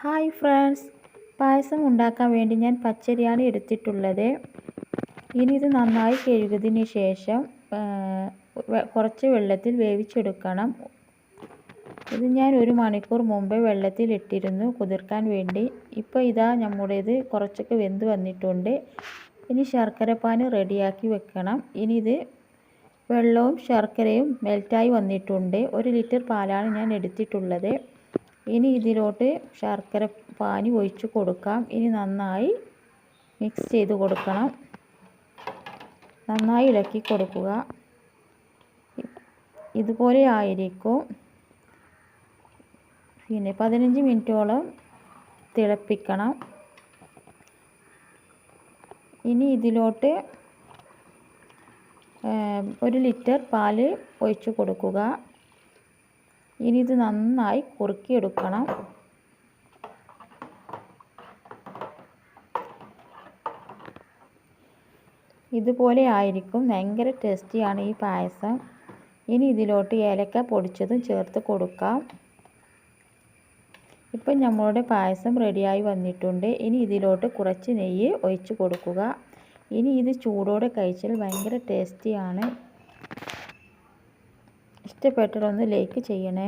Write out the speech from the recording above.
Hi friends. പായസം ഉണ്ടാക്കാൻ വേണ്ടി ഞാൻ പച്ചരിയാണ് എടുത്തിട്ടുള്ളത്. ഇനി ഇത് നന്നായി കഴുകിയതിന് ശേഷം കുറച്ച് വെള്ളത്തിൽ വേവിച്ചെടുക്കണം. ഇത് ഞാൻ ഒരു മണിക്കൂർ മുമ്പ് വെള്ളത്തിൽ ഇട്ടിരുന്നു കുതിർക്കാൻ വേണ്ടി. ഇപ്പോൾ ഇതാ നമ്മുടേത് കുറച്ചൊക്കെ വെന്ത് വന്നിട്ടുണ്ട്. ഇനി ശർക്കരപ്പാന് റെഡിയാക്കി വെക്കണം. ഇനി ഇത് വെള്ളവും ശർക്കരയും മെൽറ്റായി വന്നിട്ടുണ്ട്. ഒരു ലിറ്റർ പാലാണ് ഞാൻ എടുത്തിട്ടുള്ളത്. ഇനി ഇതിലോട്ട് ശർക്കര പാനി ഒഴിച്ച് കൊടുക്കാം. ഇനി നന്നായി മിക്സ് ചെയ്ത് കൊടുക്കണം. നന്നായി ഇളക്കി കൊടുക്കുക. ഇതുപോലെ ആയിരിക്കും. പിന്നെ പതിനഞ്ച് മിനിറ്റോളം തിളപ്പിക്കണം. ഇനി ഇതിലോട്ട് ഒരു ലിറ്റർ പാൽ ഒഴിച്ച് കൊടുക്കുക. ഇനി ഇത് നന്നായി കുറുക്കിയെടുക്കണം. ഇതുപോലെ ആയിരിക്കും. ഭയങ്കര ടേസ്റ്റിയാണ് ഈ പായസം. ഇനി ഇതിലോട്ട് ഏലക്ക പൊടിച്ചതും ചേർത്ത് കൊടുക്കാം. ഇപ്പം നമ്മളുടെ പായസം റെഡിയായി വന്നിട്ടുണ്ട്. ഇനി ഇതിലോട്ട് കുറച്ച് നെയ്യ് ഒഴിച്ച് കൊടുക്കുക. ഇനി ഇത് ചൂടോടെ കഴിച്ചാൽ ഭയങ്കര ടേസ്റ്റിയാണ് ഇഷ്ടപ്പെട്ടതൊന്ന് ലൈക്ക് ചെയ്യണേ.